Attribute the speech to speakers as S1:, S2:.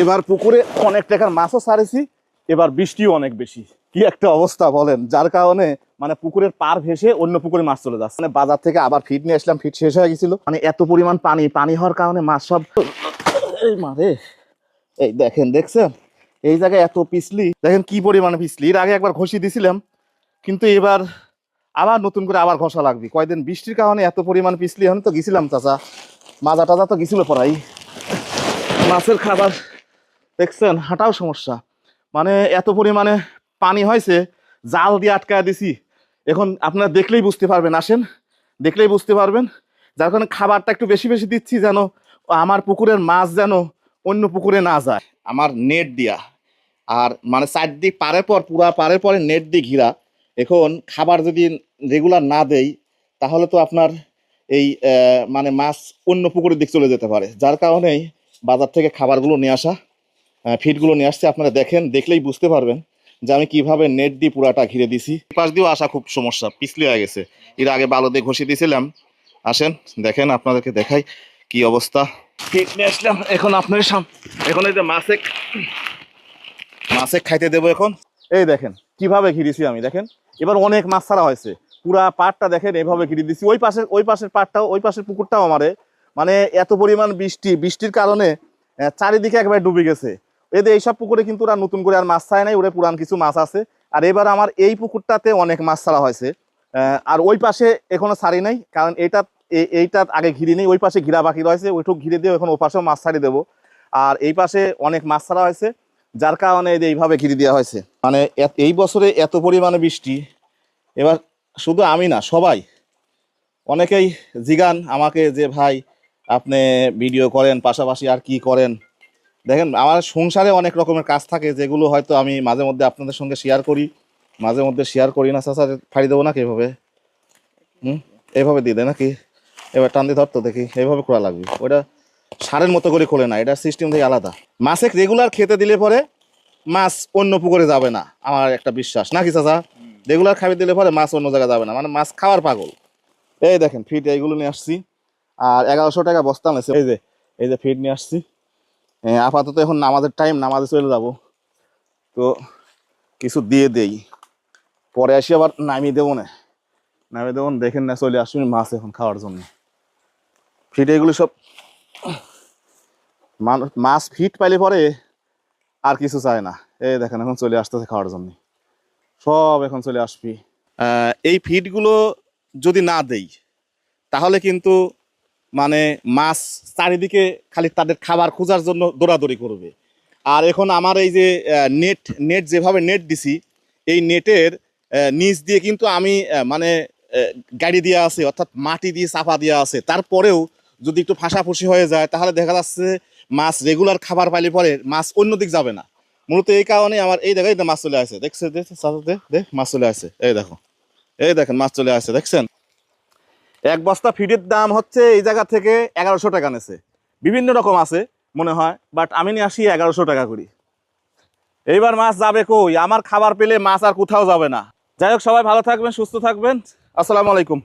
S1: এবার পুকুরে অনেক টাকার মাছও ছাড়েছি এবার বৃষ্টিও অনেক বেশি। কি একটা অবস্থা বলেন, যার কারণে মানে পুকুরের পার ভেসে অন্য পুকুরে মাছ চলে যাচ্ছে। মানে বাজার থেকে আবার ফিট নিয়ে আসলাম ফিট শেষ হয়ে গেছিল। মানে এত পরিমাণ পানি পানি হওয়ার কারণে মাছ সব এই মারে এই দেখেন, দেখছেন? এই জায়গায় এত পিছলি, দেখেন কি পরিমাণে পিছলি। এর আগে একবার ঘষি দিছিলাম, কিন্তু এবার আবার নতুন করে আবার ঘষা লাগবে। কয়দিন বৃষ্টির কারণে এত পরিমাণ পিছলি এখন তো গেছিলাম, চাচা। মাজা টাজা তো গেছিল পড়াই। মাছের খাবার দেখছেন? হাঁটাও সমস্যা। মানে এত পরিমাণে পানি হয়েছে, জাল দিয়ে আটকায় দিছি। এখন আপনারা দেখলেই বুঝতে পারবেন, আসেন। দেখলেই বুঝতে পারবেন। যার কারণে খাবারটা একটু বেশি বেশি দিচ্ছি যেন আমার পুকুরের মাছ যেন অন্য পুকুরে না যায়। আমার নেট দিয়া। আর মানে চারদিক পারের পর পুরা পারের পরে নেট দিয়ে ঘিরা। এখন খাবার যদি রেগুলার না দেই, তাহলে তো আপনার এই মানে মাছ অন্য পুকুরের দিক চলে যেতে পারে। যার কারণেই বাজার থেকে খাবারগুলো নিয়ে আসা আহ, ফিডগুলো নিয়ে আসছে। আপনারা দেখেন দেখলেই বুঝতে পারবেন যে আমি কীভাবে নেট দিয়ে পুরাটা ঘিরে দিছি। পাশ দিয়েও আসা খুব সমস্যা পিছলে হয়ে গেছে। এর আগে বালো দিয়ে ঘষে দিয়েছিলাম। আসেন দেখেন আপনাদেরকে দেখাই কি অবস্থা। ফিট নিয়ে আসলাম এখন আপনার সাম এখন এই যে মাছে মাছে খাইতে দেবো এখন। এই দেখেন কীভাবে ঘিরেছি আমি দেখেন। এবার অনেক মাছ ছাড়া হয়েছে। পুরা পাটটা দেখেন এইভাবে ঘিরে দিছি। ওই পাশের ওই পাশের পাটটাও ওই পাশের পুকুরটাও আমারে। মানে এত পরিমাণ বৃষ্টি বৃষ্টির কারণে চারিদিকে একবারে ডুবে গেছে। এদের এইসব পুকুরে কিন্তু ওরা নতুন করে আর মাছ ছাড়ে নাই, ওরে পুরান কিছু মাছ আছে। আর এবার আমার এই পুকুরটাতে অনেক মাছ ছাড়া হয়েছে। আর ওই পাশে এখনও ছাড়ি নাই, কারণ এইটা, এ- এইটা আগে ঘিরে নেই, ওই পাশে ঘিরা বাকি রয়েছে, ওইটুকু ঘিরে দিয়ে এখন ও পাশেও মাছ ছাড়ি দেবো। আর এই পাশে অনেক মাছ ছাড়া হয়েছে, যার কারণে এই এইভাবে ঘিরে দেওয়া হয়েছে। মানে এই বছরে এত পরিমাণে বৃষ্টি, এবার শুধু আমি না, সবাই। অনেকেই জিগান আমাকে যে, ভাই, আপনি ভিডিও করেন, পাশাপাশি আর কি করেন? দেখেন, আমার সংসারে অনেক রকমের কাজ থাকে যেগুলো হয়তো আমি মাঝে মধ্যে আপনাদের সঙ্গে শেয়ার করি। মাঝে মধ্যে শেয়ার করি না স্যার ফাড়ি দেবো নাকি এভাবে? হুম? এইভাবে দিয়ে দেয় নাকি? এবার টান দিয়ে ধরতো দেখি এইভাবে করা লাগবে। ওটা সারের মতো করে খোলে না, এটা সিস্টেম থেকে আলাদা। মাছে রেগুলার খেতে দিলে পরে মাছ অন্য পুকুরে যাবে না, আমার একটা বিশ্বাস। নাকি চাচা? রেগুলার খাবি দিলে পরে মাছ অন্য জায়গায় যাবে না মানে মাছ খাওয়ার পাগল। এই দেখেন ফিট এইগুলো নিয়ে আসছি। আর এগারোশো টাকা বস্তা নিয়েছে এই যে এই যে ফিট নিয়ে আসছি। আপাতত এখন নামাজের টাইম নামাজে চলে যাব। তো কিছু দিয়ে দেই। পরে আসি আবার নামিয়ে দেবো না। নামিয়ে দেবো দেখেন না, চলে আসুন মাছ এখন খাওয়ার জন্য। ফিট এগুলো সব মানুষ মাছ ফিট পাইলে পরে আর কিছু চায় না। এই দেখেন এখন চলে আসতেছে খাওয়ার জন্য। সব এখন চলে আসবি। এই ফিডগুলো যদি না দেই, তাহলে কিন্তু মানে মাছ চারিদিকে খালি তাদের খাবার খোঁজার জন্য দৌড়াদৌড়ি করবে। আর এখন আমার এই যে নেট নেট যেভাবে নেট দিছি, এই নেটের নিচ দিয়ে কিন্তু আমি মানে গাড়ি দেওয়া আছে, অর্থাৎ মাটি দিয়ে চাপা দেওয়া আছে। তারপরেও যদি একটু ফাঁসাফুসি হয়ে যায়, তাহলে দেখা যাচ্ছে মাছ রেগুলার খাবার পাইলে পরে মাছ অন্য দিক যাবে না। মূলত এই কারণে আমার এই জায়গায় মাছ চলে আসে। দেখছে দেখ মাছ চলে আসে। এই দেখো, এই দেখেন মাছ চলে আসে, দেখছেন? এক বস্তা ফিডের দাম হচ্ছে এই জায়গা থেকে এগারোশো টাকা নেছে। বিভিন্ন রকম আছে মনে হয় বাট আমি নিয়ে আসি এগারোশো টাকা করি। এইবার মাছ যাবে কই? আমার খাবার পেলে মাছ আর কোথাও যাবে না। যাই হোক, সবাই ভালো থাকবেন, সুস্থ থাকবেন। আসসালামু আলাইকুম।